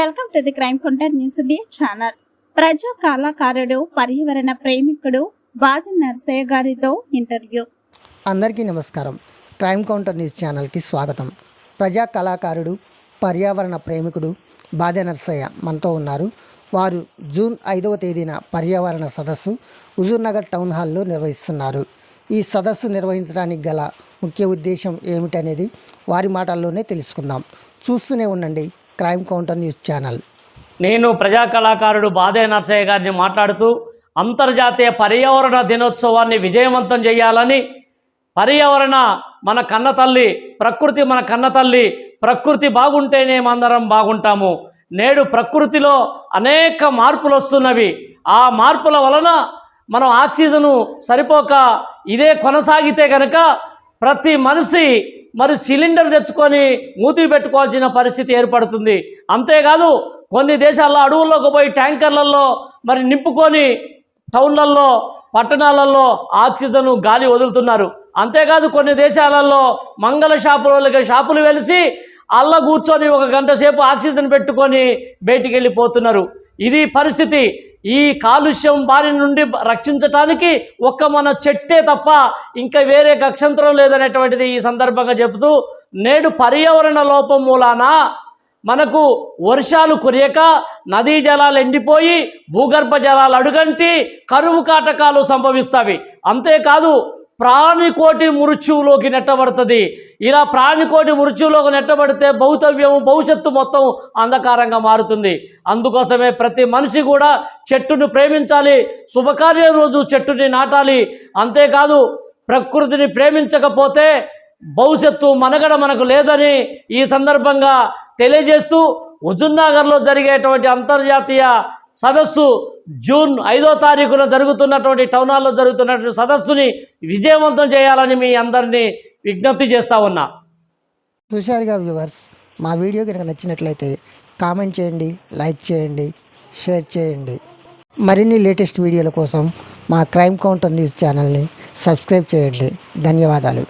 Welcome to the crime counter news the channel. ప్రజా కళాకారుడు పర్యావరణ ప్రేమికుడు బాది నర్సయ్య గారితో ఇంటర్వ్యూ. అందరికీ నమస్కారం. క్రైమ్ కౌంటర్ న్యూస్ ఛానల్కి స్వాగతం. ప్రజా కళాకారుడు పర్యావరణ ప్రేమికుడు బాధ నర్సయ్య మనతో ఉన్నారు. వారు జూన్ ఐదవ తేదీన పర్యావరణ సదస్సు హుజూర్నగర్ టౌన్ హాల్లో నిర్వహిస్తున్నారు. ఈ సదస్సు నిర్వహించడానికి గల ముఖ్య ఉద్దేశం ఏమిటనేది వారి మాటల్లోనే తెలుసుకుందాం. చూస్తూనే ఉండండి. క్రైమ్ కౌంటర్ న్యూస్ ఛానల్ నేను ప్రజా కళాకారుడు బాదే నర్సయ్య గారిని మాట్లాడుతూ అంతర్జాతీయ పర్యావరణ దినోత్సవాన్ని విజయవంతం చేయాలని పర్యావరణ మన కన్న తల్లి ప్రకృతి మన కన్న తల్లి ప్రకృతి బాగుంటేనే మందరం బాగుంటాము. నేడు ప్రకృతిలో అనేక మార్పులు వస్తున్నవి. ఆ మార్పుల వలన మనం ఆక్సిజను సరిపోక ఇదే కొనసాగితే కనుక ప్రతి మనిషి మరి సిలిండర్ తెచ్చుకొని మూతి పెట్టుకోవాల్సిన పరిస్థితి ఏర్పడుతుంది. అంతేకాదు కొన్ని దేశాల్లో అడవుల్లోకి పోయి ట్యాంకర్లలో మరి నింపుకొని టౌన్లలో పట్టణాలలో ఆక్సిజన్ గాలి వదులుతున్నారు. అంతేకాదు కొన్ని దేశాలలో మంగళ షాపులకి షాపులు వెలిసి అల్ల కూర్చొని ఒక గంట సేపు ఆక్సిజన్ పెట్టుకొని బయటికి వెళ్ళిపోతున్నారు. ఇది పరిస్థితి. ఈ కాలుష్యం బారి నుండి రక్షించటానికి ఒక్క మన చెట్టే తప్ప ఇంకా వేరే గక్షంతరం లేదనేటువంటిది ఈ సందర్భంగా చెబుతూ నేడు పర్యావరణ లోపం మూలాన మనకు వర్షాలు కురియక నదీ జలాలు ఎండిపోయి భూగర్భ జలాలు అడుగంటి కరువు కాటకాలు సంభవిస్తాయి. అంతేకాదు ప్రాణికోటి మృత్యువులోకి నెట్టబడుతుంది. ఇలా ప్రాణికోటి మృత్యువులోకి నెట్టబడితే భౌతవ్యము భవిష్యత్తు మొత్తం అంధకారంగా మారుతుంది. అందుకోసమే ప్రతి మనిషి కూడా చెట్టును ప్రేమించాలి. శుభకార్యం రోజు చెట్టుని నాటాలి. అంతేకాదు ప్రకృతిని ప్రేమించకపోతే భవిష్యత్తు మనగడ మనకు లేదని ఈ సందర్భంగా తెలియజేస్తూ హుజుర్నగర్లో జరిగేటువంటి అంతర్జాతీయ సదస్సు జూన్ ఐదో తారీఖున జరుగుతున్నటువంటి టౌన్ హాల్లో జరుగుతున్నటువంటి సదస్సుని విజయవంతం చేయాలని మీ అందరినీ విజ్ఞప్తి చేస్తా ఉన్నా. హుషారుగా వ్యూవర్స్ మా వీడియో కనుక నచ్చినట్లయితే కామెంట్ చేయండి లైక్ చేయండి షేర్ చేయండి. మరిన్ని లేటెస్ట్ వీడియోల కోసం మా క్రైమ్ కౌంటర్ న్యూస్ ఛానల్ని సబ్స్క్రైబ్ చేయండి. ధన్యవాదాలు.